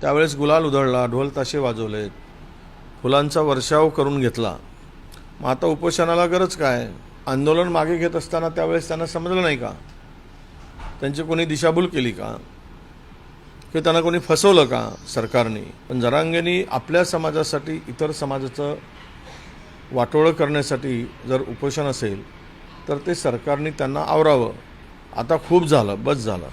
त्यावेळेस गुलाल उधळला ढोल ताशे वाजवले. फुलांचा वर्षाव करून घेतला. मग आता उपोषणाला गरज काय? आंदोलन मागे घेत असताना त्यावेळेस त्यांना समजलं नाही का? त्यांची कोणी दिशाभूल केली का? की त्यांना कोणी फसवलं का सरकारने? पण जरांगेनी आपल्या समाजासाठी इतर समाजाचं वाटोळं करण्यासाठी जर उपोषण असेल तर ते सरकारने त्यांना आवरावं. आता खूप झालं बस झालं.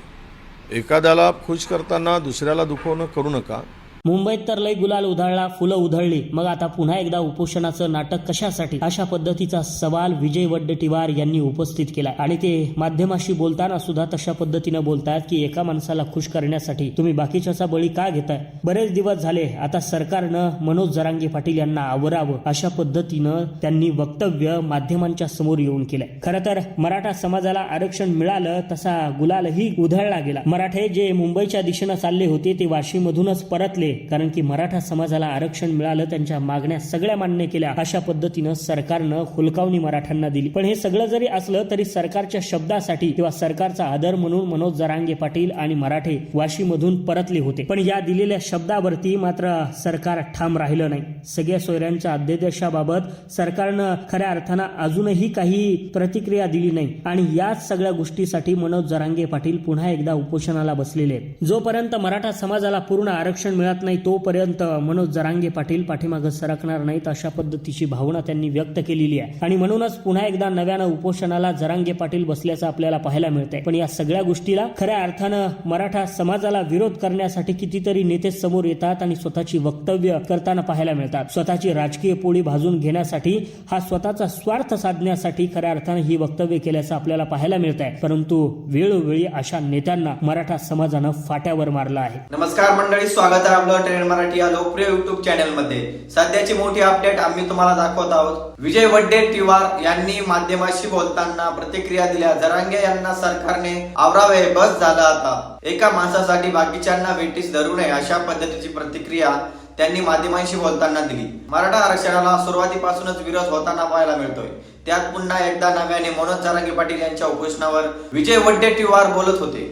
एखाद्याला खुश करताना दुसऱ्याला दुखवणं करू नका. मुंबईत तर लय गुलाल उधळला फुलं उधळली. मग आता पुन्हा एकदा उपोषणाचं नाटक कशासाठी? अशा पद्धतीचा सवाल विजय वड्डेटीवार यांनी उपस्थित केला. आणि ते माध्यमाशी बोलताना सुद्धा तशा पद्धतीनं बोलतात की एका माणसाला खुश करण्यासाठी तुम्ही बाकीच्याचा बळी का घेताय? बरेच दिवस झाले आता सरकारनं मनोज जरांगे पाटील यांना आवरावं अशा पद्धतीनं त्यांनी वक्तव्य माध्यमांच्या समोर येऊन केलंय. खरं तर मराठा समाजाला आरक्षण मिळालं तसा गुलालही उधळला गेला. मराठे जे मुंबईच्या दिशेनं चालले होते ते वाशीमधूनच परतले. कारण की मराठा समाजाला आरक्षण मिळालं त्यांच्या मागण्या सगळ्या मान्य केल्या. अशा पद्धतीनं सरकारनं हुलकावणी मराठ्यांना दिली. पण हे सगळं जरी असलं तरी सरकारच्या शब्दासाठी किंवा सरकारचा आदर म्हणून मनोज जरांगे पाटील आणि मराठे वाशीमधून परतले होते. पण या दिलेल्या शब्दावरती मात्र सरकार ठाम राहिलं नाही. सगळ्या सोयऱ्यांच्या अध्यादेशाबाबत सरकारनं खऱ्या अर्थानं अजूनही काही प्रतिक्रिया दिली नाही. आणि याच सगळ्या गोष्टीसाठी मनोज जरांगे पाटील पुन्हा एकदा उपोषणाला बसलेले आहेत. जोपर्यंत मराठा समाजाला पूर्ण आरक्षण मिळत नाही तोपर्यंत मनोज जरांगे पाटील पाठीमागं सरकणार नाहीत अशा पद्धतीची भावना त्यांनी व्यक्त केलेली आहे. आणि म्हणूनच पुन्हा एकदा नव्यानं उपोषणाला जरांगे पाटील बसल्याचं आपल्याला पाहायला मिळतंय. पण या सगळ्या गोष्टीला खऱ्या अर्थानं मराठा समाजाला विरोध करण्यासाठी कितीतरी नेते समोर येतात आणि स्वतःची वक्तव्य करताना पाहायला मिळतात. स्वतःची राजकीय पोळी भाजून घेण्यासाठी हा स्वतःचा स्वार्थ साधण्यासाठी खऱ्या अर्थानं ही वक्तव्य केल्याचं आपल्याला पाहायला मिळत आहे परंतु वेळोवेळी अशा नेत्यांना मराठा समाजानं फाट्यावर मारलं आहे. नमस्कार मंडळी स्वागत आहे आपलं ट्रेंड मराठी या लोकप्रिय युट्यूब चॅनलमध्ये. सध्याची मोठी अपडेट आम्ही तुम्हाला दाखवत आहोत. विजय वड्डेटीवार यांनी माध्यमाशी बोलताना प्रतिक्रिया दिल्या. जरांगे यांना सरकारने आवरावे बस झाला आता. एका माणसासाठी बाकीच्यांना वेटीस धरू नये अशा पद्धतीची प्रतिक्रिया त्यांनी माध्यमांशी बोलताना दिली. मराठा आरक्षणाला सुरुवातीपासूनच विरोध होताना पाहायला मिळतोय. त्यात पुन्हा एकदा नव्याने मनोज जरांगे पाटील यांच्या उपोषणावर विजय वड्डेटीवार बोलत होते.